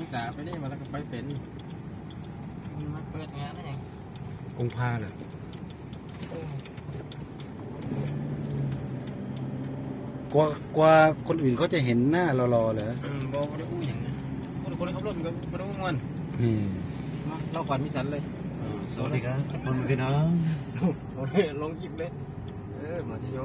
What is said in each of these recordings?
นี่กาไปนี่มาแล้วก็ไปเป็นมาเปิดงานได้ยังองค์พาเหรอเออกว่ากว่าคนอื่นเขาจะเห็นหน้ารอๆเหรออืมบอกไม่ได้อู้อย่างนะคนคนที่ขับรถมันก็ไม่ได้อู้มันนี่มาเล่าขวัญมิสันเลยสวัสดีครับคุณพี่น้องเอาเลยลงคลิปเลยเออมาชิโย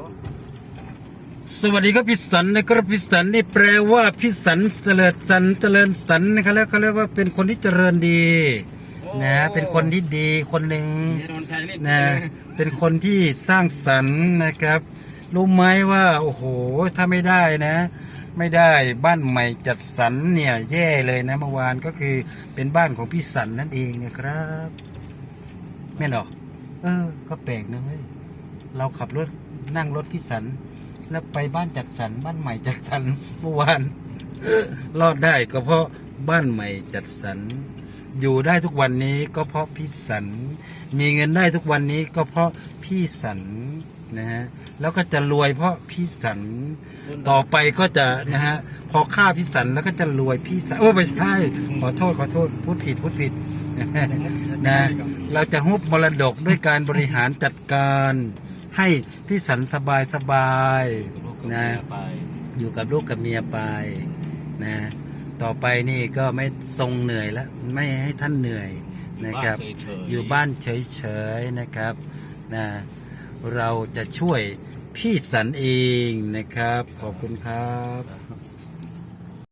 สวัสดีครับพิสันนะครับพิสันนี่แปลว่าพิสันเจริญสันเจริญสันนะครับแล้วเขาเรียกว่าเป็นคนที่เจริญดีนะ เป็นคนที่ดีคนหนึ่งเนี่ยโดนชัยเล่นนะเป็นคนที่สร้างสรรค์นะครับ รู้ไหมว่าโอ้โหถ้าไม่ได้นะ ไม่ได้บ้านใหม่จัดสรรเนี่ย แย่เลยนะเมื่อวานก็คือเป็นบ้านของพี่สันนั่นเองนะครับแม่นหรอเออ ก็แปลกนะเว้ยเราขับรถนั่งรถพี่สัน แล้วไปบ้านจัดสรรบ้านใหม่จัดสรรเมื่อวานรอดได้ก็เพราะบ้านใหม่จัดสรรอยู่ได้ทุกวันนี้ก็เพราะพี่สัน มีเงินได้ทุกวันนี้ก็เพราะพี่สันนะฮะแล้วก็จะรวยเพราะพี่สัน ต่อไปก็จะนะฮะพอฆ่าพี่สันแล้วก็จะรวยพี่สันโอ้ไม่ใช่ขอโทษขอโทษพูดผิดพูดผิดนะเราจะฮุบมรดกด้วยการบริหารจัดการ ให้พี่สันสบายสบายๆนะไปอยู่กับลูกกับเมียไปนะ ต่อไปนี่ก็ไม่ทรงเหนื่อยแล้วไม่ให้ท่านเหนื่อยนะครับ อยู่บ้านเฉยๆนะครับนะเราจะช่วยพี่สันเองนะครับ ขอบคุณครับ